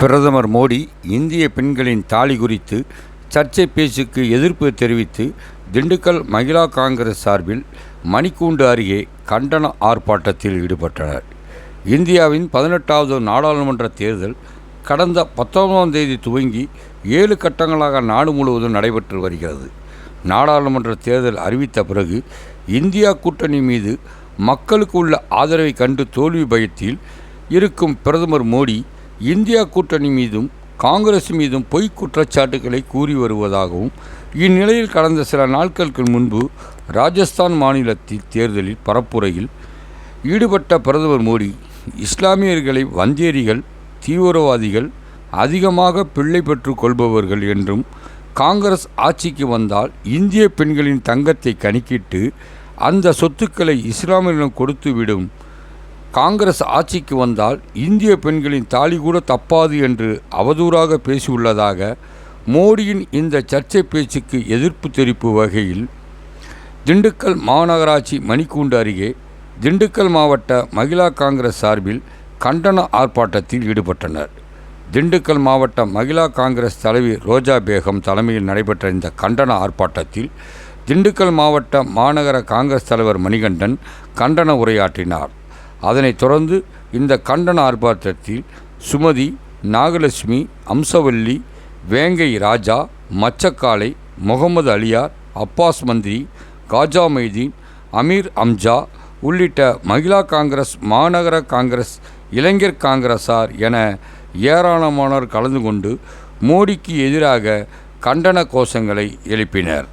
பிரதமர் மோடி இந்திய பெண்களின் தாலி குறித்து சர்ச்சை பேச்சுக்கு எதிர்ப்பு தெரிவித்து திண்டுக்கல் மகிழா காங்கிரஸ் சார்பில் மணிக்கூண்டு அருகே கண்டன ஆர்ப்பாட்டத்தில் ஈடுபட்டனர். இந்தியாவின் பதினெட்டாவது நாடாளுமன்ற தேர்தல் கடந்த பத்தொன்பதாம் தேதி துவங்கி ஏழு கட்டங்களாக நாடு முழுவதும் நடைபெற்று வருகிறது. நாடாளுமன்ற தேர்தல் அறிவித்த பிறகு இந்தியா கூட்டணி மீது மக்களுக்கு உள்ள ஆதரவை கண்டு தோல்வி பயத்தில் இருக்கும் பிரதமர் மோடி இந்தியா கூட்டணி மீதும் காங்கிரஸ் மீதும் பொய் குற்றச்சாட்டுகளை கூறி வருவதாகவும் இந்நிலையில் கடந்த சில நாட்களுக்கு முன்பு ராஜஸ்தான் மாநிலத்தில் தேர்தலில் பரப்புரையில் ஈடுபட்ட பிரதமர் மோடி இஸ்லாமியர்களை வந்தேரிகள் தீவிரவாதிகள் அதிகமாக பிள்ளை பெற்று கொள்பவர்கள் என்றும் காங்கிரஸ் ஆட்சிக்கு வந்தால் இந்திய பெண்களின் தங்கத்தை கணக்கிட்டு அந்த சொத்துக்களை இஸ்லாமியரிடம் கொடுத்துவிடும் காங்கிரஸ் ஆட்சிக்கு வந்தால் இந்திய பெண்களின் தாலி கூட தப்பாது என்று அவதூறாக பேசியுள்ளதாக மோடியின் இந்த சர்ச்சை பேச்சுக்கு எதிர்ப்பு தெரிப்பு வகையில் திண்டுக்கல் மாநகராட்சி மணிக்கூண்டு அருகே திண்டுக்கல் மாவட்ட மகிழா காங்கிரஸ் சார்பில் கண்டன ஆர்ப்பாட்டத்தில் ஈடுபட்டனர். திண்டுக்கல் மாவட்ட மகிழா காங்கிரஸ் தலைவி ரோஜா பேகம் தலைமையில் நடைபெற்ற இந்த கண்டன ஆர்ப்பாட்டத்தில் திண்டுக்கல் மாவட்ட மாநகர காங்கிரஸ் தலைவர் மணிகண்டன் கண்டன உரையாற்றினார். அதனைத் தொடர்ந்து இந்த கண்டன ஆர்ப்பாட்டத்தில் சுமதி நாகலட்சுமி அம்சவல்லி வேங்கை ராஜா மச்சக்காலை முகமது அலியார் அப்பாஸ் மந்திரி காஜா மைதீன் அமீர் அம்ஜா உள்ளிட்ட மகிழா காங்கிரஸ் மாநகர காங்கிரஸ் இளைஞர் காங்கிரஸார் என ஏராளமானோர் கலந்து கொண்டு மோடிக்கு எதிராக கண்டன கோஷங்களை எழுப்பினர்.